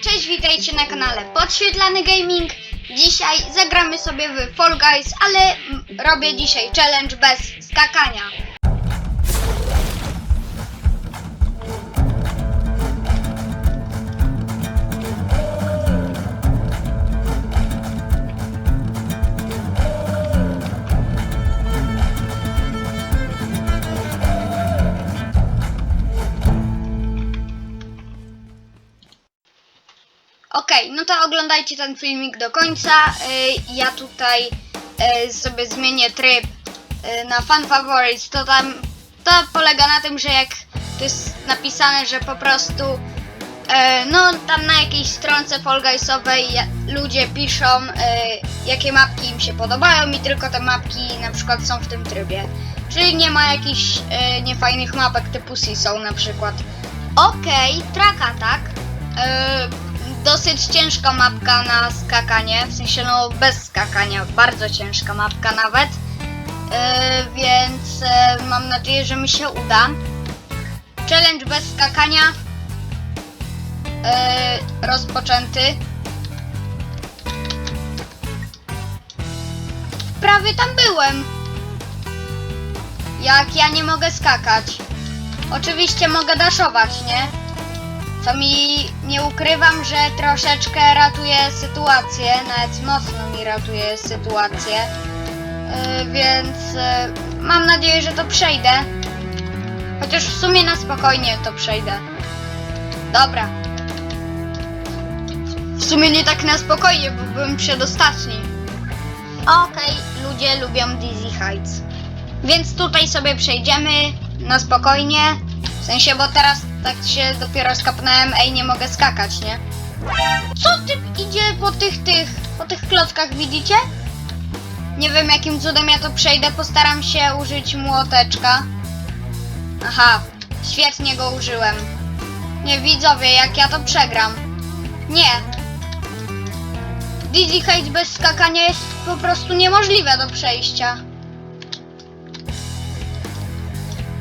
cześć, witajcie na kanale Podświetlany Gaming. Dzisiaj zagramy sobie w Fall Guys, ale robię dzisiaj challenge bez skakania. Okej, no to oglądajcie ten filmik do końca. Y, Ja tutaj y, sobie zmienię tryb y, na Fan Favorites. To tam to polega na tym, że jak to jest napisane, że po prostu no tam na jakiejś stronce ja- ludzie piszą jakie mapki im się podobają i tylko te mapki na przykład są w tym trybie. Czyli nie ma jakichś niefajnych mapek typu Seesaw na przykład. Okej, traka, tak? Dosyć ciężka mapka na skakanie, w sensie no bez skakania, bardzo ciężka mapka nawet. Yy, więc yy, mam nadzieję, że mi się uda. Challenge bez skakania yy, rozpoczęty. Prawie tam byłem. Jak ja nie mogę skakać. Oczywiście mogę daszować, nie? Co mi nie ukrywam, że troszeczkę ratuje sytuację, nawet mocno mi ratuje sytuację. Yy, więc yy, mam nadzieję, że to przejdę. Chociaż w sumie na spokojnie to przejdę. Dobra. W sumie nie tak na spokojnie, bo byłem przedostatni. Okej, ludzie lubią Dizzy Heights. Więc tutaj sobie przejdziemy na spokojnie. W sensie, bo teraz tak się dopiero skapnąłem, ej, nie mogę skakać, nie? Co ty idzie po tych, tych, po tych klockach, widzicie? Nie wiem jakim cudem ja to przejdę, postaram się użyć młoteczka. Aha, świetnie go użyłem. Nie, widzowie, jak ja to przegram. Nie. Dizzy Heights bez skakania jest po prostu niemożliwe do przejścia.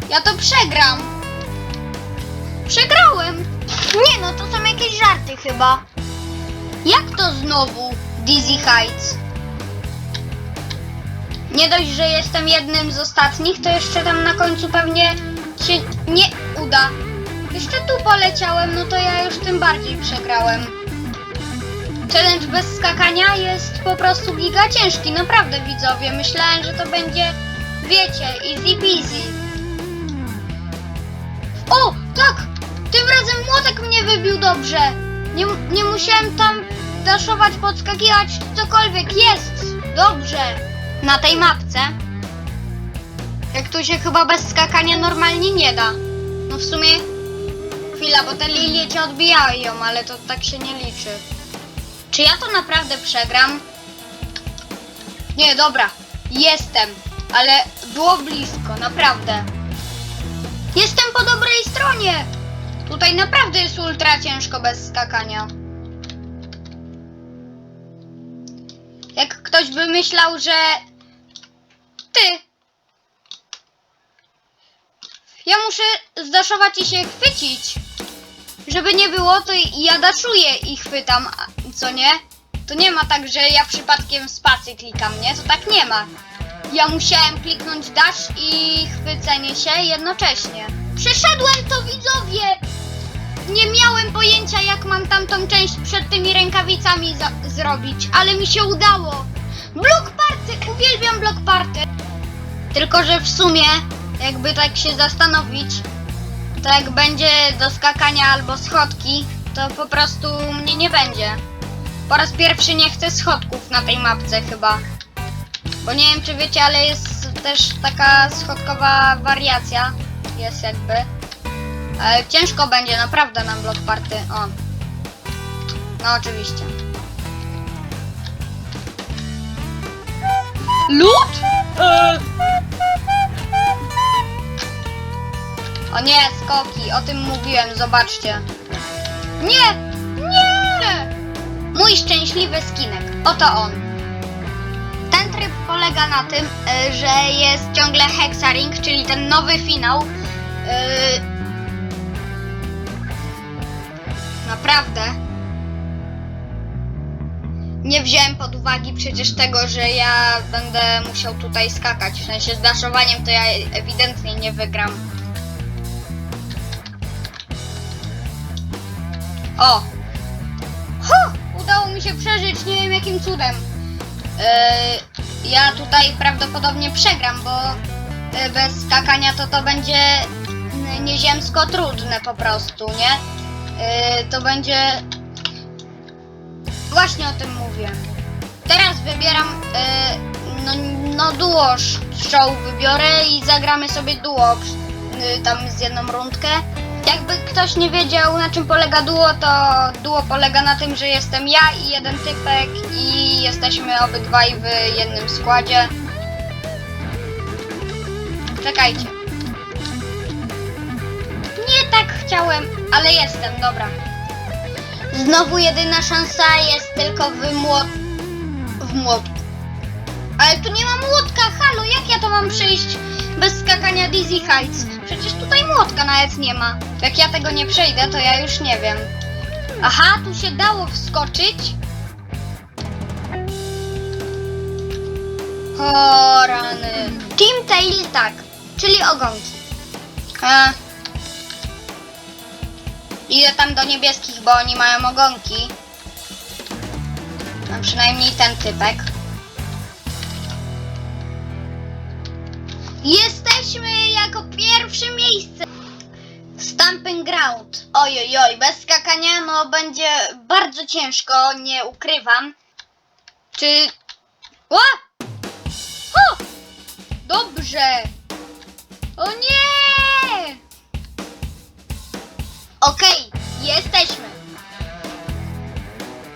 Ja to przegram. Przegrałem! Nie no, to są jakieś żarty chyba. Jak to znowu Dizzy Heights? Nie dość, że jestem jednym z ostatnich, to jeszcze tam na końcu pewnie się nie uda. Jeszcze tu poleciałem, no to ja już tym bardziej przegrałem. Challenge bez skakania jest po prostu giga ciężki, naprawdę widzowie. Myślałem, że to będzie, wiecie, easy peasy. O, tak! Razem młotek mnie wybił dobrze. Nie, nie musiałem tam daszować, podskakiwać, cokolwiek. Jest! Dobrze. Na tej mapce. Jak tu się chyba bez skakania normalnie nie da. No w sumie... Chwila, bo te lilie cię odbijają, ale to tak się nie liczy. Czy ja to naprawdę przegram? Nie, dobra. Jestem. Ale było blisko, naprawdę. Jestem po dobrej stronie! Tutaj naprawdę jest ultra ciężko bez skakania. Jak ktoś by myślał, że ty. Ja muszę zdaszować i się chwycić. Żeby nie było, to ja daszuję i chwytam, co nie? To nie ma tak, że ja przypadkiem spacy klikam, nie? To tak nie ma. Ja musiałem kliknąć dash i chwycenie się jednocześnie. Przeszedłem to widzowie! Nie miałem pojęcia jak mam tamtą część przed tymi rękawicami zrobić, ale mi się udało. Block party! Uwielbiam block party! Tylko, że w sumie, jakby tak się zastanowić, to jak będzie do skakania albo schodki, to po prostu mnie nie będzie. Po raz pierwszy nie chcę schodków na tej mapce chyba. Bo nie wiem czy wiecie, ale jest też taka schodkowa wariacja. Jest jakby. Ale ciężko będzie naprawdę na block party. O. No oczywiście. Lód? O nie, skoki, o tym mówiłem, zobaczcie. Nie! Nie! Mój szczęśliwy skinek, oto on. Ten tryb polega na tym, y, że jest ciągle Hexaring, czyli ten nowy finał. Y, Naprawdę. nie wziąłem pod uwagi przecież tego, że ja będę musiał tutaj skakać. W sensie z daszowaniem to ja ewidentnie nie wygram. O! Udało mi się przeżyć, nie wiem jakim cudem. Yy, ja tutaj prawdopodobnie przegram, bo yy, bez skakania to to będzie nieziemsko trudne po prostu, nie? Yy, to będzie... Właśnie o tym mówię. Teraz wybieram yy, no, no duo show wybiorę i zagramy sobie duo yy, tam z jedną rundkę. Jakby ktoś nie wiedział na czym polega duo, to duo polega na tym, że jestem ja i jeden typek i jesteśmy obydwaj w jednym składzie. Czekajcie. Tak chciałem, ale jestem, dobra. Znowu jedyna szansa jest tylko w młot... w młotku. Ale tu nie ma młotka, halo, jak ja to mam przejść bez skakania Dizzy Heights? Przecież tutaj młotka nawet nie ma. Jak ja tego nie przejdę, to ja już nie wiem. Aha, tu się dało wskoczyć. O, rany. Team Tail tak, czyli ogonki. E. Idę tam do niebieskich, bo oni mają ogonki. No, przynajmniej ten typek. Jesteśmy jako pierwsze miejsce. Stamping ground. Oj, oj, bez skakania no będzie bardzo ciężko, nie ukrywam. Czy... Ła! Dobrze! O nie! Okej, jesteśmy.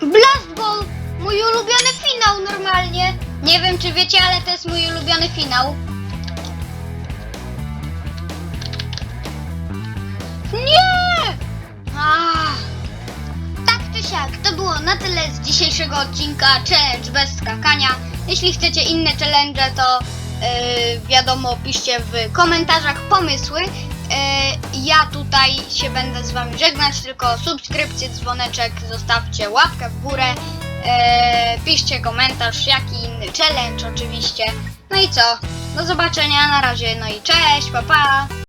Blast Ball! Mój ulubiony finał normalnie. Nie wiem czy wiecie, ale to jest mój ulubiony finał. Nie! Tak czy siak, to było na tyle z dzisiejszego odcinka Challenge bez skakania. Jeśli chcecie inne challenge, to yy, wiadomo, piszcie w komentarzach pomysły. Yy, ja tutaj się będę z wami żegnać, tylko subskrypcję, dzwoneczek, zostawcie łapkę w górę. Yy, piszcie komentarz, jaki inny challenge oczywiście. No i co? Do zobaczenia, na razie, no i cześć, pa pa!